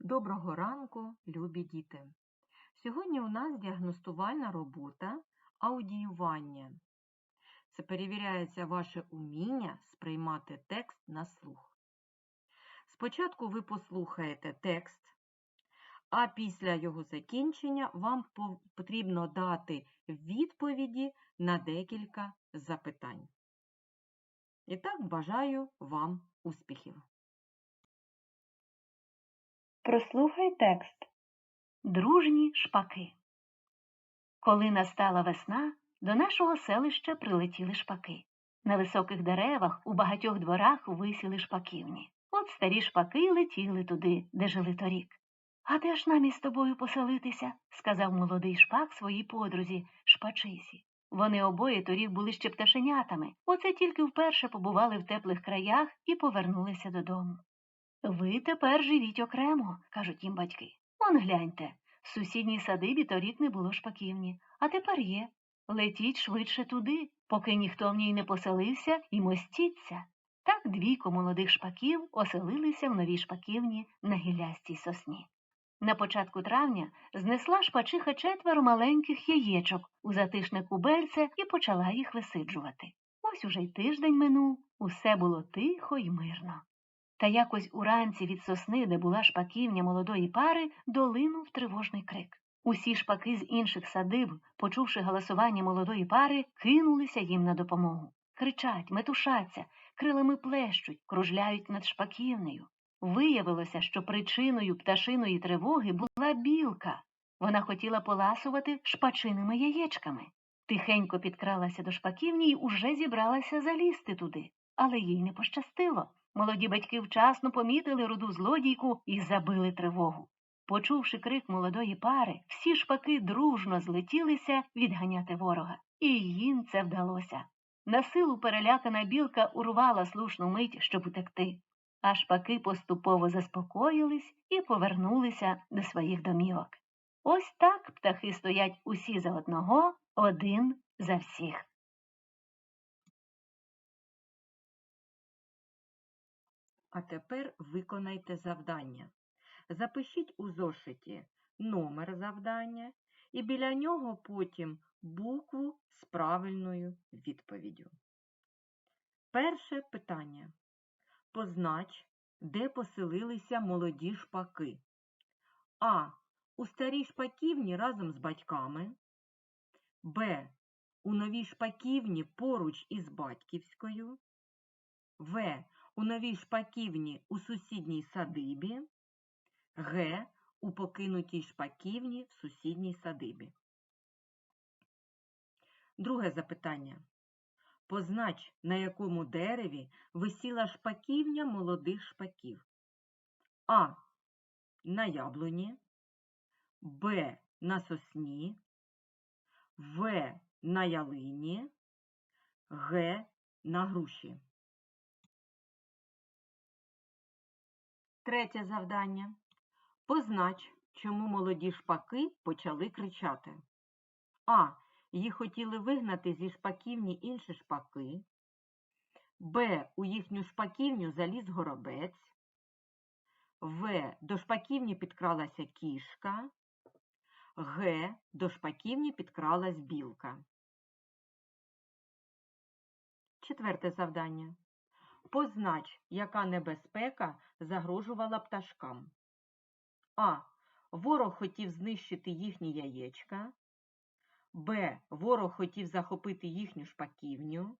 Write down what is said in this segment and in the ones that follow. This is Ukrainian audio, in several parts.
Доброго ранку, любі діти! Сьогодні у нас діагностувальна робота аудіювання. Це перевіряється ваше уміння сприймати текст на слух. Спочатку ви послухаєте текст, а після його закінчення вам потрібно дати відповіді на декілька запитань. І так бажаю вам успіхів! Прослухай текст. Дружні шпаки. Коли настала весна, до нашого селища прилетіли шпаки. На високих деревах у багатьох дворах висіли шпаківні. От старі шпаки летіли туди, де жили торік. А де ж нам із тобою поселитися? сказав молодий шпак своїй подрузі, шпачисі. Вони обоє торік були ще пташенятами, оце тільки вперше побували в теплих краях і повернулися додому. Ви тепер живіть окремо, кажуть їм батьки. Он гляньте, в сусідній садибі торік не було шпаківні, а тепер є. Летіть швидше туди, поки ніхто в ній не поселився, і мостіться. Так двійко молодих шпаків оселилися в новій шпаківні на гілястій сосні. На початку травня знесла шпачиха четверо маленьких яєчок у затишне кубельце і почала їх висиджувати. Ось уже й тиждень минув, усе було тихо й мирно. Та якось уранці від сосни, де була шпаківня молодої пари, долинув тривожний крик. Усі шпаки з інших садиб, почувши галасування молодої пари, кинулися їм на допомогу. Кричать, метушаться, крилами плещуть, кружляють над шпаківнею. Виявилося, що причиною пташиної тривоги була білка. Вона хотіла поласувати шпачиними яєчками. Тихенько підкралася до шпаківні й уже зібралася залізти туди, але їй не пощастило. Молоді батьки вчасно помітили руду злодійку і забили тривогу. Почувши крик молодої пари, всі шпаки дружно злетілися відганяти ворога, і їм це вдалося. На силу перелякана білка урвала слушну мить, щоб утекти, а шпаки поступово заспокоїлись і повернулися до своїх домівок. Ось так птахи стоять усі за одного, один за всіх. А тепер виконайте завдання. Запишіть у зошиті номер завдання і біля нього потім букву з правильною відповіддю. Перше питання. Познач, де поселилися молоді шпаки. А. У старій шпаківні разом з батьками. Б. У новій шпаківні поруч із батьківською. В у новій шпаківні у сусідній садибі, Г. У покинутій шпаківні в сусідній садибі. Друге запитання. Познач, на якому дереві висіла шпаківня молодих шпаків. А. На яблуні, Б. На сосні, В. На ялині, Г. На груші. Третє завдання. Познач, чому молоді шпаки почали кричати. А. Їх хотіли вигнати зі шпаківні інші шпаки. Б. У їхню шпаківню заліз горобець. В. До шпаківні підкралася кішка. Г. До шпаківні підкралась білка. Четверте завдання. Познач, яка небезпека загрожувала пташкам. А. Ворог хотів знищити їхні яєчка. Б. Ворог хотів захопити їхню шпаківню.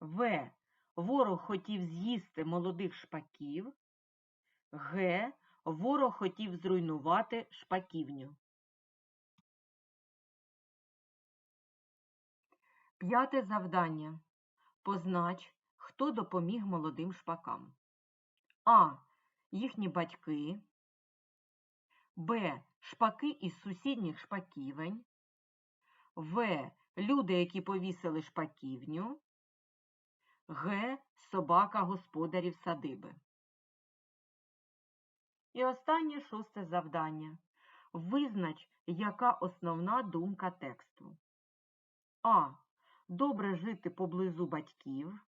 В. Ворог хотів з'їсти молодих шпаків. Г. Ворог хотів зруйнувати шпаківню. П'яте завдання. Познач, хто допоміг молодим шпакам. А. Їхні батьки. Б. Шпаки із сусідніх шпаківень. В. Люди, які повісили шпаківню. Г. Собака господарів садиби. І останнє шосте завдання. Визнач, яка основна думка тексту. А. Добре жити поблизу батьків.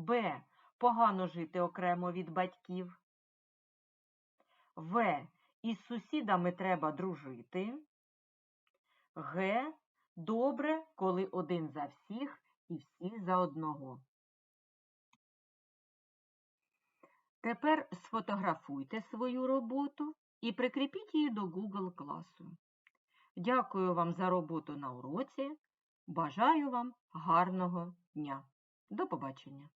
Б. Погано жити окремо від батьків. В. Із сусідами треба дружити. Г. Добре, коли один за всіх і всі за одного. Тепер сфотографуйте свою роботу і прикріпіть її до Google класу. Дякую вам за роботу на уроці. Бажаю вам гарного дня. До побачення!